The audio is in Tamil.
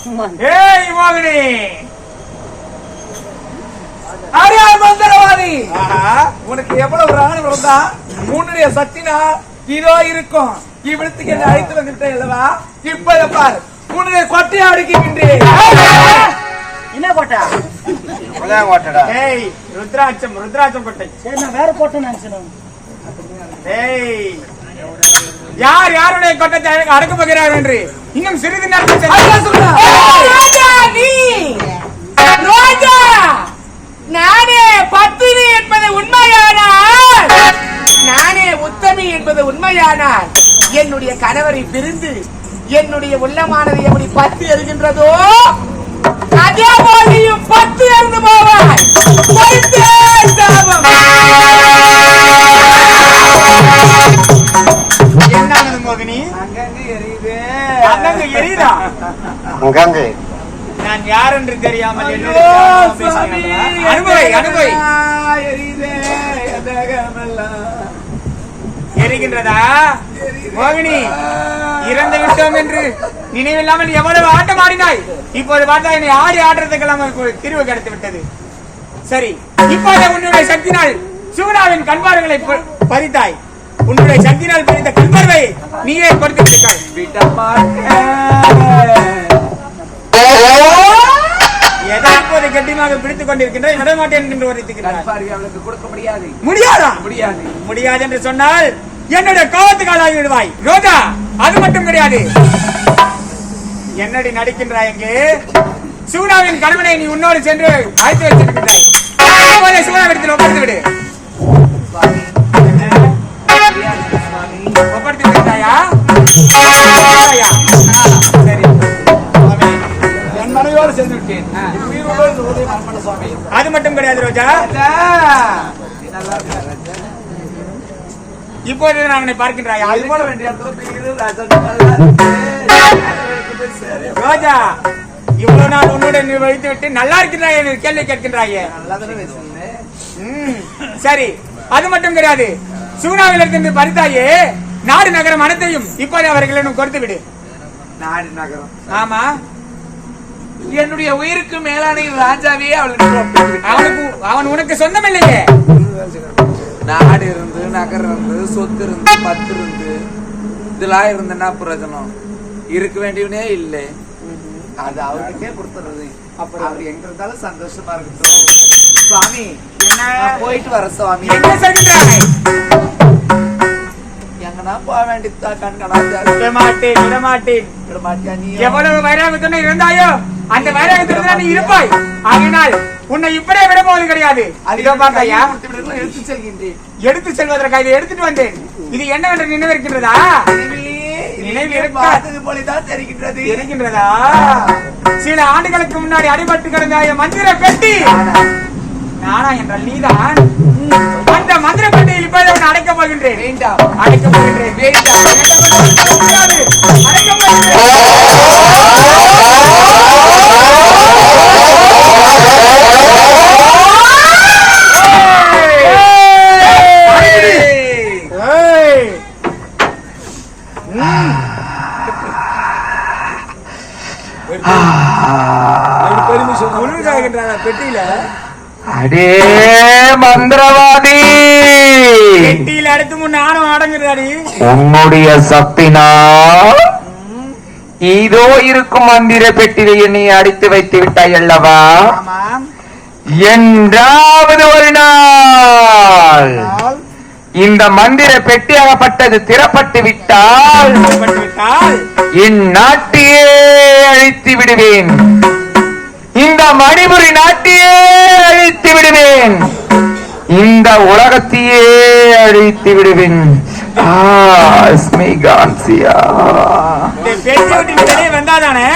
ஏய் மோகினி. அரே மந்திரவாதி. உனக்கு எவ்வளவு ராணம் இருந்தா உன்னுடைய சக்தினா இதோ இருக்கும். இவ்விடத்துக்கு என்ன அழைத்து வந்துட்டேன் இல்லவா இப்ப பாரு. உன்னுடைய கொட்டையை அடுக்கின்றேன் என்ன கோட்டா? கோட்டடா. ஏய் ருத்ராட்சம் ருத்ராட்சம் கோட்டை. சரி நான் வேற கோட்டை நினைச்சேன். ஏய். யார் யாருடைய கோட்டத்தை அடக்க போகிறார் என்று? இன்னும் சிறிது நேரத்தில் நானே பத்தினி என்பது உண்மையானால். நானே உத்தமி என்பது உண்மையானால். என்னுடைய கணவரை பிரிந்து என்னுடைய உள்ளமானது எப்படி பத்து எறுகின்றதோ அதே போலியும் பத்து இருந்து போவாய். அங்கங்க. நான் யார் என்று தெரியாமல்? அனுபவி அனுபவி. எரிகின்றதா? மோகினி இறந்து விட்டோம் என்று நினைவில்லாமல் எவ்வளவு ஆட்டம் ஆடினாய்? இப்போது பார்த்தா என்னை ஆடி ஆடுறதுக்கெல்லாம் தீர்வு கிடைத்து விட்டது. சரி இப்போது உன்னுடைய சக்தினால் சூனாவின் கண்பார்களை பறித்தாய். உன்னுடைய சக்தினால் பறித்த கண்பார்வை நீயே கொடுத்து விட்டாய். பிடித்துக் கொண்டிருக்கின்றாய் விட மாட்டேன் என்று அவளுக்கு கொடுக்க முடியாது. முடியாதா? முடியாது. முடியாது என்று சொன்னால் என்னுடைய கோபத்துக்கு ஆளாகி விடுவாய் ரோஜா அது மட்டும் கிடையாது. என்னடி நடிக்கின்றாய் எங்கே சூனாவின் கணவனை நீ உன்னோடு சென்று அழைத்து வச்சிருக்கின்றாய் சூனாவிடத்தில் ஒப்படைத்து விடு. அது மட்டும் கிடையாது ரோஜா? இப்போது நான் உன்னை பார்க்கின்றாயா? இது போல வேண்டிய ராஜா இவ்வளவு நாள் உன்னுடன் வைத்து விட்டு நல்லா இருக்கின்றாயே என்று கேள்வி கேட்கின்றாயே. சரி அது மட்டும் கிடையாது. சூனாவிலிருந்து பறித்தாயே நாடு நகரம் அனைத்தையும் இப்போது அவர்களிடம் கொடுத்து விடு நாடு நகரம். ஆமா. என்னுடைய உயிருக்கு மேலான ராஜாவே அவளுக்கு. அவனுக்கு அவன் உனக்கு சொந்தம் இல்லையே நாடு இருந்து நகரம் இருந்து சொத்து இருந்து பத்து இருந்து இதெல்லாம் இருந்தனா பிரயோஜனம்? இருக்க வேண்டியவனே இல்லை. அது அவருக்கே கொடுத்துறது அப்புறம்? அவர் எங்க இருந்தாலும் சந்தோஷமா இருக்கட்டும். சுவாமி போயிட்டு வர சுவாமி. எங்கன்னா போக வேண்டியதா கண்கணா விட மாட்டேன் விட மாட்டேன் விட மாட்டியா நீ எவ்வளவு வைராகத்துடன் இருந்தாயோ? அந்த வைராகத்துடன் தான் நீ இருப்பாய். ஆகினால் உன்னை இப்படியே விட போவது கிடையாது. இதோ பார்த்தாயா? எடுத்து செல்கின்றேன் எடுத்து செல்வதற்காக இதை எடுத்துட்டு வந்தேன். இது என்னவென்று நினைவிருக்கின்றதா? தெரிகின்றது. சில ஆண்டுகளுக்கு முன்னாடி அடிபட்டு கிடந்த மந்திர பெட்டி. நானா? என்றால் நீதான். அந்த மந்திர பெட்டியில் இப்போது உன்னை அடைக்கப் போகின்றேன். அடைக்கப் போகின்றேன். பெட்டியில அடே மந்திரவாதி. பெட்டியில அடுத்து முன்ன ஆணவம் அடங்குறாடி உன்னுடைய சக்தினா இதோ இருக்கும் மந்திர பெட்டியை நீ அடித்து வைத்து விட்டாய் அல்லவா? என்றாவது ஒரு நாள் இந்த மந்திர பெட்டியாகப்பட்டது திறப்பட்டு விட்டால் இந்நாட்டையே அழித்து விடுவேன். இந்த மணிபுரி நாட்டையே அழித்து விடுவேன். இந்த உலகத்தையே அழித்து விடுவேன். வெளியே வந்தாதானே?